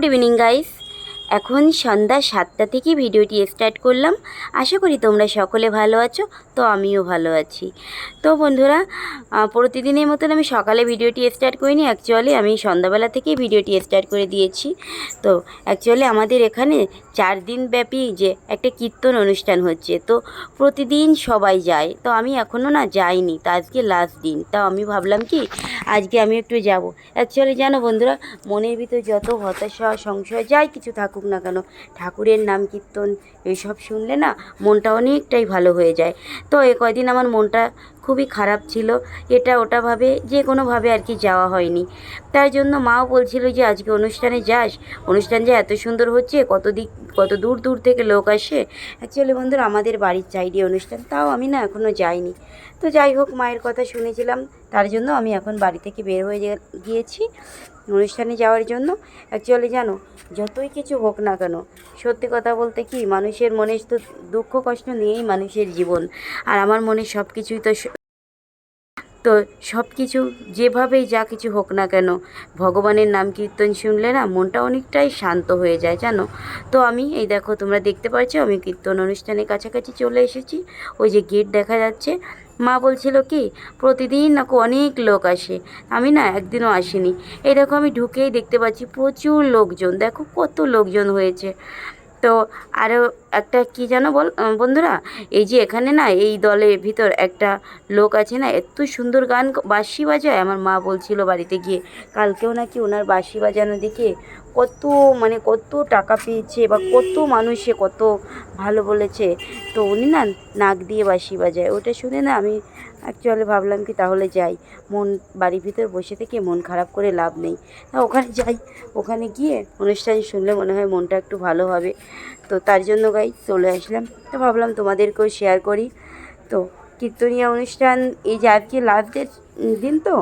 Good evening guys এখন সন্ধ্যা সাতটা থেকে ভিডিওটি স্টার্ট করলাম। আশা করি তোমরা সকলে ভালো আছো, তো আমিও ভালো আছি। তো বন্ধুরা প্রতিদিনের মতন আমি সকালে ভিডিওটি স্টার্ট করিনি অ্যাকচুয়ালি আমি সন্ধ্যাবেলা থেকেই ভিডিওটি স্টার্ট করে দিয়েছি। তো অ্যাকচুয়ালি আমাদের এখানে চার দিন ব্যাপী যে একটা কীর্তন অনুষ্ঠান হচ্ছে, তো প্রতিদিন সবাই যায়। তো আমি এখনও না যাইনি, তা আজকে লাস্ট দিন। তাও আমি ভাবলাম কি, আজকে আমি একটু যাব। অ্যাকচুয়ালি জানো বন্ধুরা, মনের ভিতর যত হতাশা, সংশয়, যাই কিছু থাকুক না কেন? ঠাকুরের নাম কীর্তন এইসব শুনলে না মনটা অনেকটাই ভালো হয়ে যায়। তো এ কয়দিন আমার মনটা খুবই খারাপ ছিল। এটা ওটা ভাবে যে কোনোভাবে আর কি যাওয়া হয়নি। তার জন্য মাও বলছিল যে, আজকে অনুষ্ঠানে যাস। অনুষ্ঠান যে এত সুন্দর হচ্ছে, কত দিক, কত দূর দূর থেকে লোক আসে। অ্যাকচুয়ালি বন্ধুরা, আমাদের বাড়ির সাইডে অনুষ্ঠান, তাও আমি না এখনও যাইনি। তো যাই হোক, মায়ের কথা শুনেছিলাম। তার জন্য আমি এখন বাড়ি থেকে বের হয়ে গিয়েছি অনুষ্ঠানে যাওয়ার জন্য। অ্যাকচুয়ালি জানো, যতই কিছু হোক না কেন, সত্যি কথা বলতে কি মানুষের মনে তো দুঃখ কষ্ট নিয়েই মানুষের জীবন। আর আমার মনে সব কিছুই তো তো সব কিছু যেভাবেই যা কিছু হোক না কেন, ভগবানের নাম কীর্তন শুনলে না মনটা অনেকটাই শান্ত হয়ে যায়, জানো? তো আমি, এই দেখো তোমরা দেখতে পাচ্ছ আমি কীর্তন অনুষ্ঠানের কাছাকাছি চলে এসেছি। ওই যে গেট দেখা যাচ্ছে। মা বলছিল কি, প্রতিদিন নাকো অনেক লোক আসে। আমি না একদিনও আসিনি। এই দেখো আমি ঢুকেই দেখতে পাচ্ছি প্রচুর লোকজন। দেখো কত লোকজন হয়েছে। তো আরও একটা কি জানো বল বন্ধুরা? এই যে এখানে না, এই দলের ভিতর একটা লোক আছে না, এত সুন্দর গান বাঁশি বাজায়। আমার মা বলছিল বাড়িতে গিয়ে, কালকেও নাকি ওনার বাঁশি বাজানো দেখে কত মানে কত টাকা পেয়েছে বা কত মানুষে কত ভালো বলেছে। তো উনি না নাক দিয়ে বাঁশি বাজায়। ওটা শুনে না আমি অ্যাকচুয়ালি ভাবলাম কি তাহলে যাই। মন, বাড়ির ভিতর বসে থেকে মন খারাপ করে লাভ নেই। ওখানে যাই। ওখানে গিয়ে অনুষ্ঠান শুনলে মনে হয় মনটা একটু ভালো হবে। তো তার জন্য গাই চলে আসলাম। তো ভাবলাম তোমাদেরকেও শেয়ার করি। তো কীর্তনীয় অনুষ্ঠান, এই যে আজকে লাস্টের দিন তো?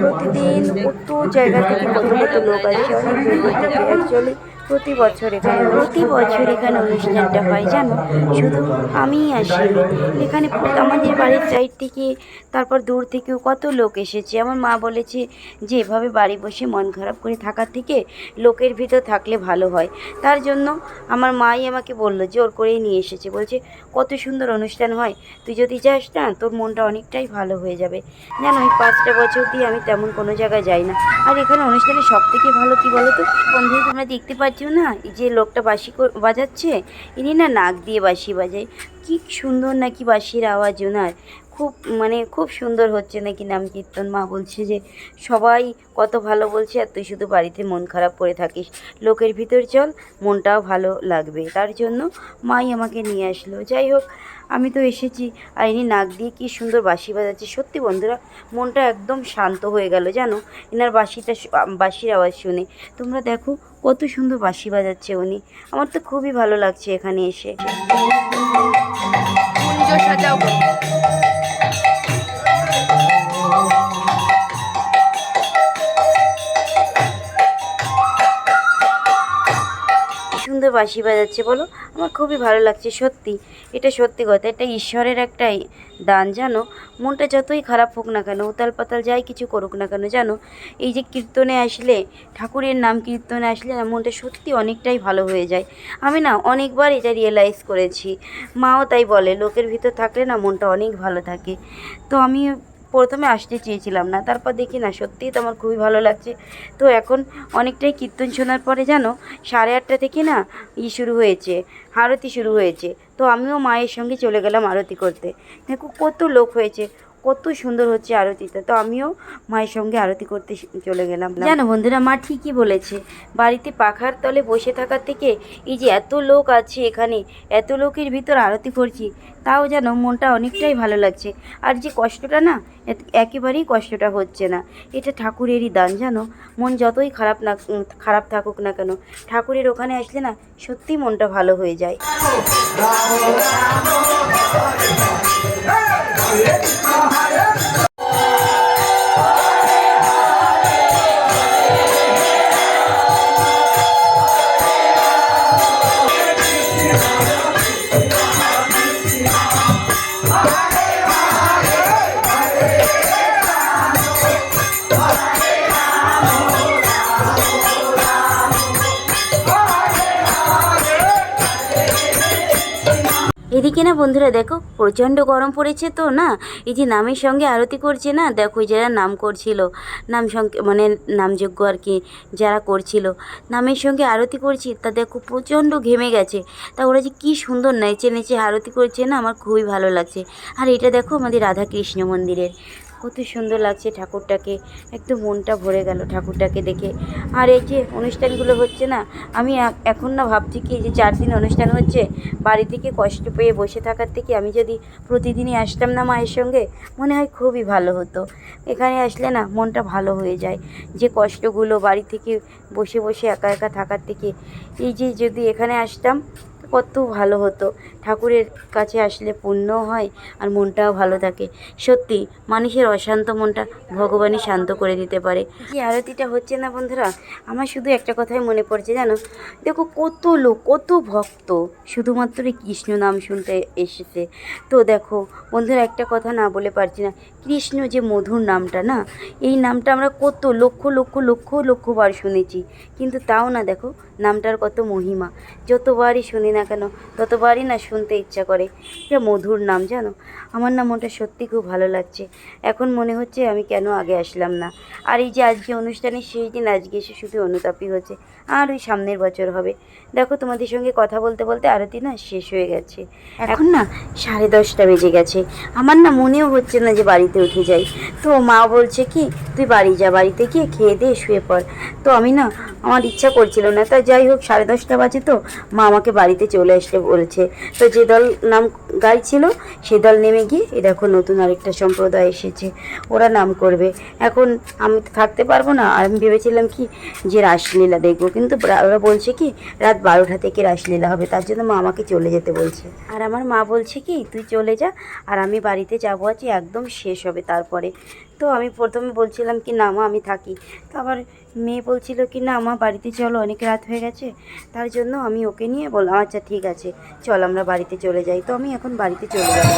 প্রতিদিন কত জায়গা থেকে কত কত লোক আসে। অনেক অ্যাকচুয়ালি প্রতি বছর এখানে প্রতি বছর এখানে অনুষ্ঠানটা হয়, জানো? শুধু আমিই আসিনি। এখানে আমাদের বাড়ির সাইড থেকে, তারপর দূর থেকেও কত লোক এসেছে। আমার মা বলেছে যে, এভাবে বাড়ি বসে মন খারাপ করে থাকার থেকে লোকের ভিতর থাকলে ভালো হয়। তার জন্য আমার মাই আমাকে বলল, জোর করেই নিয়ে এসেছে। বলছে, কত সুন্দর অনুষ্ঠান হয়। তুই যদি যাস না, তোর মনটা অনেকটাই ভালো হয়ে যাবে। জানো, এই পাঁচটা বছর দিয়ে আমি তেমন কোনো জায়গায় যাই না। আর এখানে অনুষ্ঠানে সব থেকে ভালো কি বলো তো? বন্ধু তোমরা দেখতে পাচ্ছ না? এই যে লোকটা বাঁশি বাজাচ্ছে, ইনি না নাক দিয়ে বাঁশি বাজায়। কি সুন্দর নাকি বাঁশির আওয়াজ ওনার। খুব মানে খুব সুন্দর হচ্ছে নাকি নাম কীর্তন। মা বলছে যে সবাই কত ভালো বলছে আর তুই শুধু বাড়িতে মন খারাপ করে থাকিস। লোকের ভিতর চল মনটাও ভালো লাগবে। তার জন্য মাই আমাকে নিয়ে আসলো। যাই হোক আমি তো এসেছি। আর ইনি নাক দিয়ে কী সুন্দর বাঁশি বাজাচ্ছে। সত্যি বন্ধুরা মনটা একদম শান্ত হয়ে গেল জানো? এনার আম, বাঁশির আওয়াজ শুনে। তোমরা দেখো কত সুন্দর বাঁশি বাজাচ্ছে উনি। আমার তো খুবই ভালো লাগছে এখানে এসে। সাজাও। সুন্দর বাঁশি বাজাচ্ছে, বলো? আমার খুবই ভালো লাগছে, সত্যি। এটা সত্যি কথা, এটা ঈশ্বরের একটা দান, জানো? মনটা যতই খারাপ হোক না কেন, উতাল পাতাল যাই কিছু করুক না কেন, জানো? এই যে কীর্তনে আসলে, ঠাকুরের নাম কীর্তনে আসলে মনটা সত্যি অনেকটাই ভালো হয়ে যায়। আমি না, অনেকবার এটা রিয়েলাইজ করেছি। মাও তাই বলে, লোকের ভিতর থাকলে না মনটা অনেক ভালো থাকে। তো আমি প্রথমে আসতে চেয়েছিলাম না, তারপর দেখি না, সত্যিই তো আমার খুবই ভালো লাগছে। তো এখন অনেকটাই কীর্তন শোনার পরে জানো, সাড়ে আটটা থেকে না ই শুরু হয়েছে, আরতি শুরু হয়েছে। তো আমিও মায়ের সঙ্গে চলে গেলাম আরতি করতে। দেখো কত লোক হয়েছে, কত সুন্দর হচ্ছে আরতিটা। তো আমিও মায়ের সঙ্গে আরতি করতে চলে গেলাম। জানো বন্ধুরা, মা ঠিকই বলেছে, বাড়িতে পাখার তলে বসে থাকার থেকে এই যে এত লোক আছে এখানে, এত লোকের ভিতর আরতি করছি তাও যেন মনটা অনেকটাই ভালো লাগছে আর যে কষ্টটা না একেবারেই কষ্টটা হচ্ছে না এটা ঠাকুরেরই দান জানো মন যতই খারাপ না খারাপ থাকুক না কেন ঠাকুরের ওখানে আসলে না সত্যি মনটা ভালো হয়ে যায় এদিকে না বন্ধুরা, দেখো, প্রচণ্ড গরম পড়েছে তো, না? এই যে নামের সঙ্গে আরতি করছে না, দেখো যারা নাম করছিল, নাম সঙ্গে মানে নামযোগ্য আর কি, যারা করছিল, নামের সঙ্গে আরতি করছি, তা দেখো, প্রচণ্ড ঘেমে গেছে। তা ওরা যে কী সুন্দর নেচে নেচে আরতি করছে না, আমার খুবই ভালো লাগছে। আর এটা দেখো, আমাদের রাধাকৃষ্ণ মন্দিরের। কত সুন্দর লাগছে ঠাকুরটাকে। একদম মনটা ভরে গেল ঠাকুরটাকে দেখে। আর এই যে অনুষ্ঠানগুলো হচ্ছে না, আমি এখন না ভাবছি কি যে চার দিন অনুষ্ঠান হচ্ছে, বাড়ি থেকে কষ্ট পেয়ে বসে থাকার থেকে আমি যদি প্রতিদিনই আসতাম না মায়ের সঙ্গে, মনে হয় খুবই ভালো হতো। এখানে আসলে না মনটা ভালো হয়ে যায়। যে কষ্টগুলো বাড়ি থেকে বসে বসে একা একা থাকার থেকে, এই যে যদি এখানে আসতাম কত ভালো হতো। ঠাকুরের কাছে আসলে পুণ্য হয় আর মনটাও ভালো থাকে। সত্যি, মানুষের অশান্ত মনটা ভগবানই শান্ত করে দিতে পারে। যে আরতিটা হচ্ছে না বন্ধুরা? আমার শুধু একটা কথাই মনে পড়ছে জানো? দেখো কত লোক, কত ভক্ত, শুধুমাত্র এই কৃষ্ণ নাম শুনতে এসেছে। তো দেখো, বন্ধুরা একটা কথা না বলে পারছি না। কৃষ্ণ যে মধুর নামটা না, এই নামটা আমরা কত লক্ষ লক্ষ লক্ষ লক্ষবার শুনেছি। কিন্তু তাও না দেখো, নামটার কত মহিমা। যতবারই শুনি না কেন? ততবারই না শুনতে ইচ্ছা করে। এটা মধুর নাম জানো? আমার নাম ওটা সত্যি খুব ভালো লাগছে। এখন মনে হচ্ছে আমি কেন আগে আসলাম না? আর এই যে আজকে অনুষ্ঠানের শেষ দিন আজকে এসে শুধু অনুতাপই হচ্ছে। আর ওই সামনের বছর হবে। দেখো তোমাদের সঙ্গে কথা বলতে বলতে আরতি না শেষ হয়ে গেছে। এখন? না সাড়ে দশটা বেজে গেছে। আমার না মনেও হচ্ছে না যে বাড়িতে উঠে যাই। তো মা বলছে কি তুই বাড়ি যা বাড়িতে গিয়ে খেয়ে দিয়ে শুয়ে পড়। তো আমি না আমার ইচ্ছা করছিল না। তা যাই হোক সাড়ে দশটা বাজে তো মা আমাকে বাড়িতে চলে আসতে বলেছে। তো যে দল নাম গাইছিল, সে দল নেমে গিয়ে এ দেখো নতুন আরেকটা সম্প্রদায় এসেছে। ওরা নাম করবে। এখন আমি তো থাকতে পারব না। আর আমি ভেবেছিলাম কি যে রাসলীলা দেখব। কিন্তু ওরা বলছে কি, রাত বারোটা থেকে রাসলীলা হবে। তার জন্য মা আমাকে চলে যেতে বলছে। আর আমার মা বলছে কি, তুই চলে যা। আর আমি বাড়িতে যাব আছি একদম শেষ হবে তারপরে। তো আমি প্রথমে বলছিলাম কি, না মা, আমি থাকি। তো আবার মেয়ে বলছিল কি, না মা, বাড়িতে চলো, অনেক রাত হয়ে গেছে। তার জন্য আমি ওকে নিয়ে বললাম আচ্ছা ঠিক আছে, চল আমরা বাড়িতে চলে যাই। তো আমি এখন বাড়িতে চলে যাব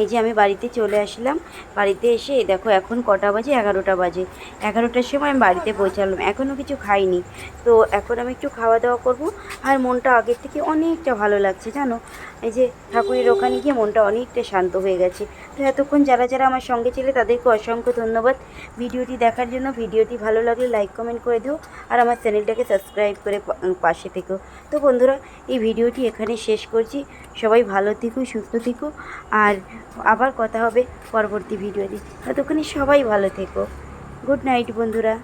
এই যে আমি বাড়িতে চলে আসলাম। বাড়িতে এসে দেখো এখন কটা বাজে? এগারোটা বাজে। এগারোটার সময় আমি বাড়িতে পৌঁছালাম। এখনও কিছু খাইনি। তো এখন আমি একটু খাওয়া দাওয়া করব। আর মনটা আগের থেকে অনেকটা ভালো লাগছে, জানো? এই যে ঠাকুরের ওখানে গিয়ে মনটা অনেকটা শান্ত হয়ে গেছে। তো এতক্ষণ যারা যারা আমার সঙ্গে ছিলে, তাদেরকে অসংখ্য ধন্যবাদ। ভিডিওটি দেখার জন্য ভিডিওটি ভালো লাগলে লাইক, কমেন্ট করে দিও। আর আমার চ্যানেলটাকে সাবস্ক্রাইব করে পাশে থেকো। তো বন্ধুরা, এই ভিডিওটি এখানে শেষ করছি। সবাই ভালো থেকো, সুস্থ থেকো। আর আবার কথা হবে পরবর্তী ভিডিওতে। ততক্ষণে সবাই ভালো থেকো। গুড নাইট বন্ধুরা।